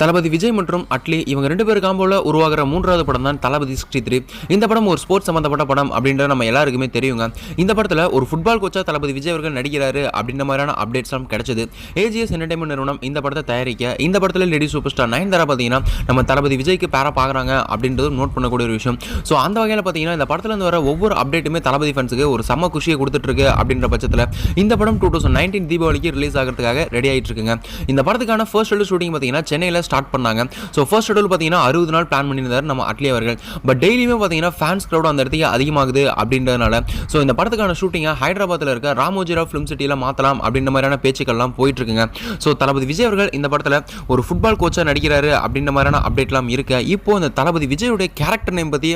தளபதி விஜய் மற்றும் அட்லி இவங்க ரெண்டு பேர் காம்போல உருவாகிற மூன்றாவது படம் தான் தளபதி சிக்ஸ்டி த்ரீ. இந்த படம் ஒரு ஸ்போர்ட்ஸ் சம்மந்தப்பட்ட படம் அப்படின்றது நம்ம எல்லாருக்குமே தெரியுங்க. இந்த படத்தில் ஒரு ஃபுட்பால் கோச்சாக தளபதி விஜய் அவர்கள் நடிக்கிறாரு அப்படின்ற மாதிரியான அப்டேட்ஸ் எல்லாம் கிடைச்சது. ஏஜிஎஸ் என்டர்டைன்மெண்ட் நிறுவனம் இந்த படத்தை தயாரிக்க இந்த படத்தில் லேடி சூப்பர் ஸ்டார் நயன் தர பார்த்தீங்கன்னா நம்ம தளபதி விஜய்க்கு பேரா பார்க்குறாங்க அப்படின்றது நோட் பண்ணக்கூடிய ஒரு விஷயம். ஸோ அந்த வகையில் பார்த்தீங்கன்னா இந்த படத்துலேருந்து வர ஒவ்வொரு அப்டேட்டுமே தளபதி ஃபேன்ஸுக்கு ஒரு செம்ம குஷியை கொடுத்துட்டு இருக்கு அப்படின்ற பட்சத்தில் இந்த படம் டூ தௌசண்ட் நைன்டீன் தீபாவளிக்கு ரிலீஸ் ஆகிறதுக்காக ரெடி ஆகிட்டு இருக்குங்க. இந்த படத்துக்கான ஃபர்ஸ்ட் ஷெடியூல் ஷூட்டிங் பார்த்தீங்கன்னா சென்னையில் ஸ்டார்ட் பண்ணாங்க. ஸோ ஃபர்ஸ்ட் ஷெடியூல் பார்த்தீங்கன்னா அறுபது நாள் பிளான் பண்ணியிருந்தார் நம்ம அட்லி அவர்கள். பட் டெய்லியுமே பார்த்தீங்கன்னா ஃபேன்ஸ் க்ரௌட் அந்த இடத்துக்கு அதிகமாகுது அப்படின்றதுனால. ஸோ இந்த படத்துக்கான ஷூட்டிங்கை ஹைதராபாத்தில் இருக்க ராமோஜிராவ் ஃபிலிம் சிட்டியில் மாற்றலாம் அப்படின்ற மாதிரியான பேச்சுக்கள்லாம் போயிட்டுருக்குங்க. ஸோ தளபதி விஜய் அவர்கள் இந்த படத்தில் ஒரு ஃபுட்பால் கோச்சாக நடிக்கிறாரு அப்படின்ற மாதிரியான அப்டேட்லாம் இருக்கு. இப்போ இந்த தளபதி விஜயுடைய கேரக்டர் நேம் பற்றி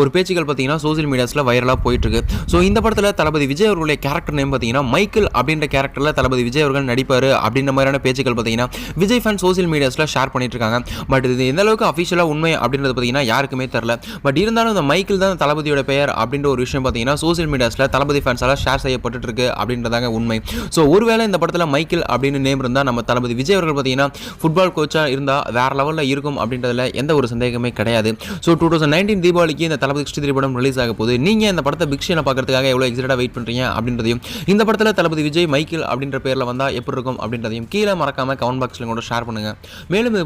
ஒரு பேச்சுக்கள் பார்த்தீங்கன்னா சோசியல் மீடியாஸில் வைரலாக போயிட்டுருக்கு. ஸோ இந்த படத்தில் தளபதி விஜய் அவர்களுடைய கேரக்டர் நேம் பார்த்தீங்கன்னா மைக்கேல் அப்படின்ற கேரக்டரில் தளபதி விஜய் அவர்கள் நடிப்பார் அப்படின்ற மாதிரியான பேச்சுக்கள் பார்த்தீங்கன்னா விஜய் ஃபேன் சோசியல் மீடியாஸில் ஷேர் பண்ணிட்டு இருக்காங்க பட் இது எந்த அளவுக்கு அஃபிஷியலாக உண்மை அப்படின்றது பார்த்தீங்கன்னா யாருக்குமே தெரில பட் இருந்தாலும் இந்த மைக்கிள் தான் தளபதியோட பெயர் அப்படின்ற ஒரு விஷயம் பார்த்தீங்கன்னா சோசியல் மீடியாஸில் தளபதி ஃபேன்ஸால் ஷேர் செய்யப்பட்டு இருக்கு அப்படின்றதாங்க உண்மை. ஸோ ஒருவேளை இந்த படத்தில் மைக்கிள் அப்படின்னு நேம் இருந்தால் நம்ம தளபதி விஜய் அவர்கள் பார்த்தீங்கன்னா ஃபுட்பால் கோச்சாக இருந்தால் வேற லெவலில் இருக்கும் அப்படின்றதுல எந்த ஒரு சந்தேகமே கிடையாது. ஸோ டூ தௌசண்ட் நைன்டீன் தீபாவளிக்கு இந்த தளபதி கிருஷ்ணி த்ரீ படம் ரிலீஸ் ஆக போது நீங்கள் இந்த படத்தை பிக்ஷனை பார்க்கறதுக்காக எவ்வளோ எக்ஸைட்டாக வெயிட் பண்ணுறீங்க அப்படின்றதையும் இந்த படத்தில் தளபதி விஜய் மைக்கிள் அப்படின்ற பேரில் வந்தால் எப்படி இருக்கும் அப்படின்றதையும் கீழே மறக்காமல் கமெண்ட் பாக்ஸில் கூட ஷேர் பண்ணுங்கள் மேலும் இது